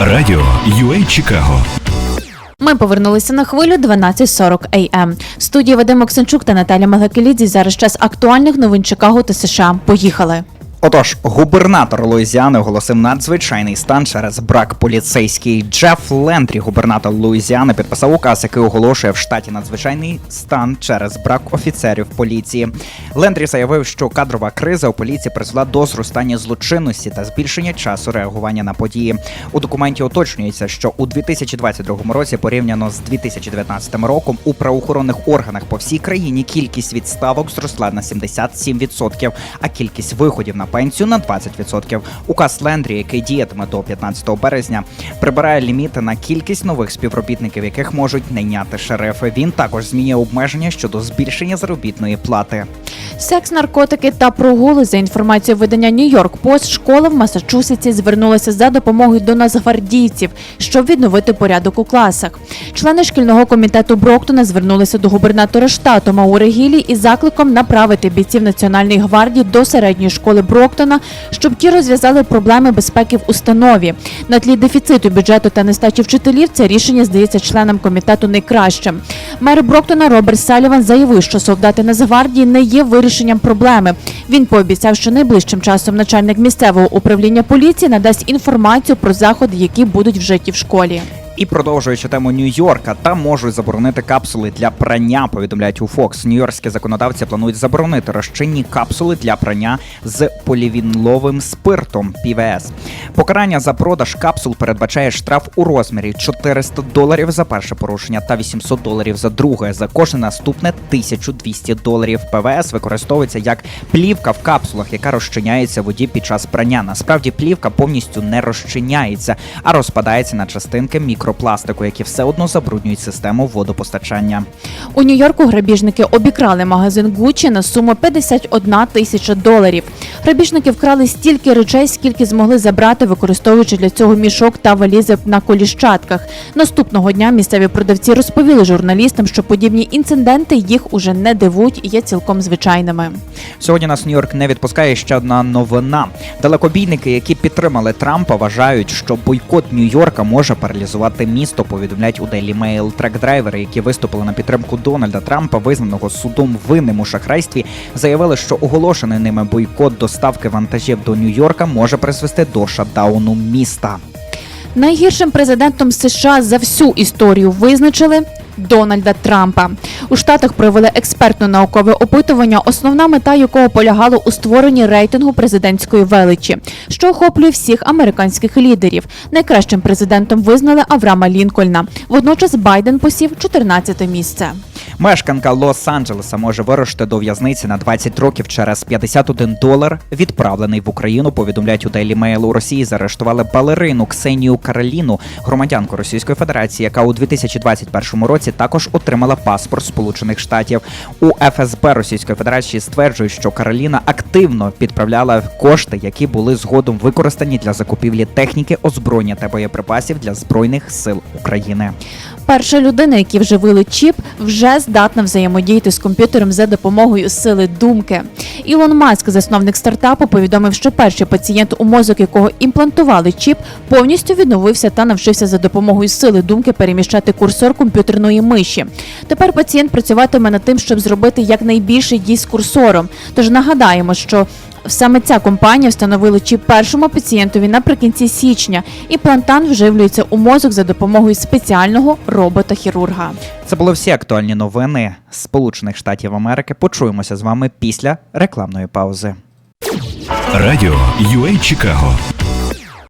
Радіо UA Чикаго Ми повернулися на хвилю 12.40 AM. В студії Вадим Оксенчук та Наталя Магакелідзі. Зараз час актуальних новин Чикаго та США. Поїхали. Отож, губернатор Луїзіани оголосив надзвичайний стан через брак поліцейський. Джеф Лендрі, губернатор Луїзіани, підписав указ, який оголошує в штаті надзвичайний стан через брак офіцерів поліції. Лендрі заявив, що кадрова криза у поліції призвела до зростання злочинності та збільшення часу реагування на події. У документі уточнюється, що у 2022 році, порівняно з 2019 роком, у правоохоронних органах по всій країні кількість відставок зросла на 77%, а кількість виходів на пенсію на 20%. Указ Лендрі, який діятиме до 15 березня, прибирає ліміти на кількість нових співробітників, яких можуть найняти шерифи. Він також змінює обмеження щодо збільшення заробітної плати. Секс, наркотики та прогули за інформацією видання Нью-Йорк Пост. Школа в Масачусетсі звернулася за допомогою до нацгвардійців, щоб відновити порядок у класах. Члени шкільного комітету Броктона звернулися до губернатора штату Маури Гілі із закликом направити бійців Національної гвардії до середньої школи Броктона, щоб ті розв'язали проблеми безпеки в установі. На тлі дефіциту бюджету та нестачі вчителів це рішення здається членам комітету найкращим. Мер Броктона Роберт Саліван заявив, що солдати Нацгвардії не є вирішенням проблеми. Він пообіцяв, що найближчим часом начальник місцевого управління поліції надасть інформацію про заходи, які будуть вжиті в школі. І продовжуючи тему Нью-Йорка, там можуть заборонити капсули для прання. Повідомляють у Fox. Нью-Йоркські законодавці планують заборонити розчинні капсули для прання з полівінловим спиртом ПВС. Покарання за продаж капсул передбачає штраф у розмірі 400 доларів за перше порушення та 800 доларів за друге. За кожне наступне 1200 доларів. ПВС використовується як плівка в капсулах, яка розчиняється воді під час прання. Насправді плівка повністю не розчиняється, а розпадається на частинки мікропластику, які все одно забруднюють систему водопостачання. У Нью-Йорку грабіжники обікрали магазин Гуччі на суму 51 тисяча доларів. Грабіжники вкрали стільки речей, скільки змогли забрати, використовуючи для цього мішок та валізи на коліщатках. Наступного дня місцеві продавці розповіли журналістам, що подібні інциденти їх уже не дивують і є цілком звичайними. Сьогодні нас Нью-Йорк не відпускає ще одна новина. Далекобійники, які підтримали Трампа, вважають, що бойкот Нью-Йорка може паралізувати місто. Повідомляють у Daily Mail. Трек-драйвери, які виступили на підтримку Дональда Трампа, визнаного судом винним у шахрайстві, заявили, що оголошений ними бойкот доставки вантажів до Нью-Йорка може призвести до шатдауну міста. Найгіршим президентом США за всю історію визначили Дональда Трампа. У штатах провели експертно-наукове опитування, основна мета якого полягала у створенні рейтингу президентської величі, що охоплює всіх американських лідерів. Найкращим президентом визнали Авраама Лінкольна. Водночас Байден посів 14 місце. Мешканка Лос-Анджелеса може вирушити до в'язниці на 20 років через 51 долар, відправлений в Україну. Повідомляють у Daily Mail. У Росії заарештували балерину Ксенію Кароліну, громадянку Російської Федерації, яка у 2021 році також отримала паспорт Сполучених Штатів. У ФСБ Російської Федерації стверджують, що Кароліна активно підправляла кошти, які були згодом використані для закупівлі техніки, озброєння та боєприпасів для збройних сил України. Перша людина, які вживили чіп, вже здатна взаємодіяти з комп'ютером за допомогою сили думки. Ілон Маск, засновник стартапу, повідомив, що перший пацієнт, у мозок якого імплантували чіп, повністю відновився та навчився за допомогою сили думки переміщати курсор комп'ютерної миші. Тепер пацієнт працюватиме над тим, щоб зробити якнайбільше дій з курсором. Тож нагадаємо, що Саме ця компанія встановила чіп першому пацієнтові наприкінці січня. Імплантант вживлюється у мозок за допомогою спеціального робота-хірурга. Це були всі актуальні новини Сполучених Штатів Америки. Почуємося з вами після рекламної паузи. Радіо UA Чикаго